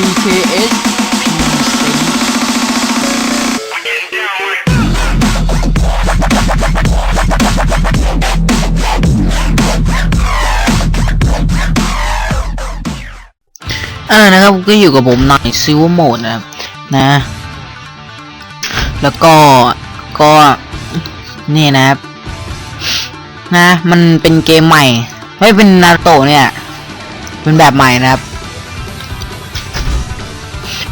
DKS อ่านะครับก็อยู่กับผมหน่อยซิวโหมดนะครับนะ แล้วก็ก็นี่นะครับ นะ มันเป็นเกมใหม่ ไม่เป็นนาโตเนี่ย เป็นแบบใหม่นะครับ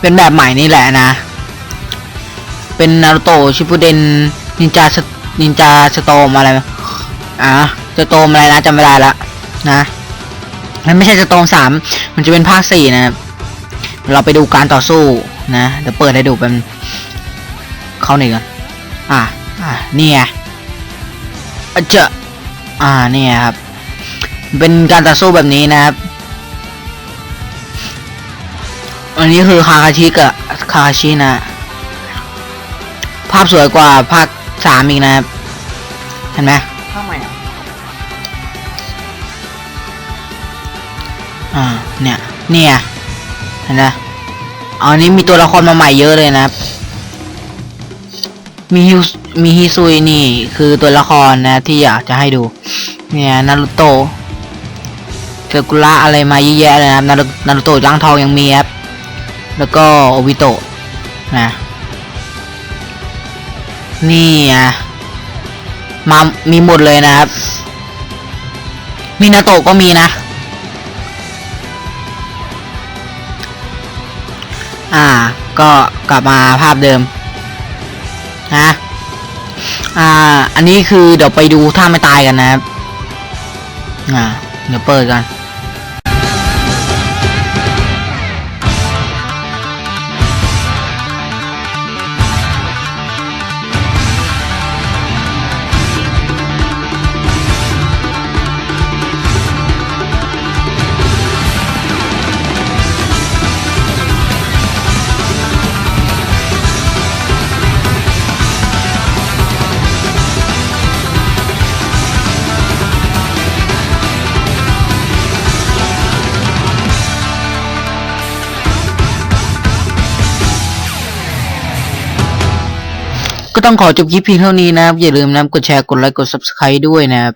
เป็นแบบใหม่นี่แหละนะ เป็นนารูโตะชิปุเดนนินจานินจาสโตมอะไรอะสโตมอะไรนะจำไม่ได้ละนะมันไม่ใช่สโตมสามมันจะเป็นภาคสี่นะครับเราไปดูการต่อสู้นะเดี๋ยวเปิดให้ดูเป็นเข้าหนึ่งก่อนอะอะนี่ไงอเจออ่านี่ครับ เป็นการต่อสู้แบบนี้นะครับ อันนี้คือคาคาชิกับคาคาชินะ ภาพสวยกว่าภาคสามอีกนะครับ เห็นไหมทำไมอะอ่าเนี่ยเนี่ยเห็นไหมอันนี้มีตัวละครมาใหม่เยอะเลยนะครับ มีฮิวมีฮิซุยนี่คือตัวละครนะที่อยากจะให้ดู เนี่ยนารุโตะเซกุระอะไรมาเยอะแยะเลยนะครับนารุนารุโตะร่างทองยังมีครับ แล้วก็โอบิโตะนะนี่อะมามีหมดเลยนะครับมีนาโตะก็มีนะ อ่า ก็กลับมาภาพเดิมนะอ่า อันนี้คือเดี๋ยวไปดูท่าไม่ตายกันนะครับ อ่า เดี๋ยวเปิดกัน ก็ต้องขอจบคลิปเพียงเท่านี้นะครับ อย่าลืมนะครับกดแชร์กดไลค์กด subscribe ด้วยนะครับ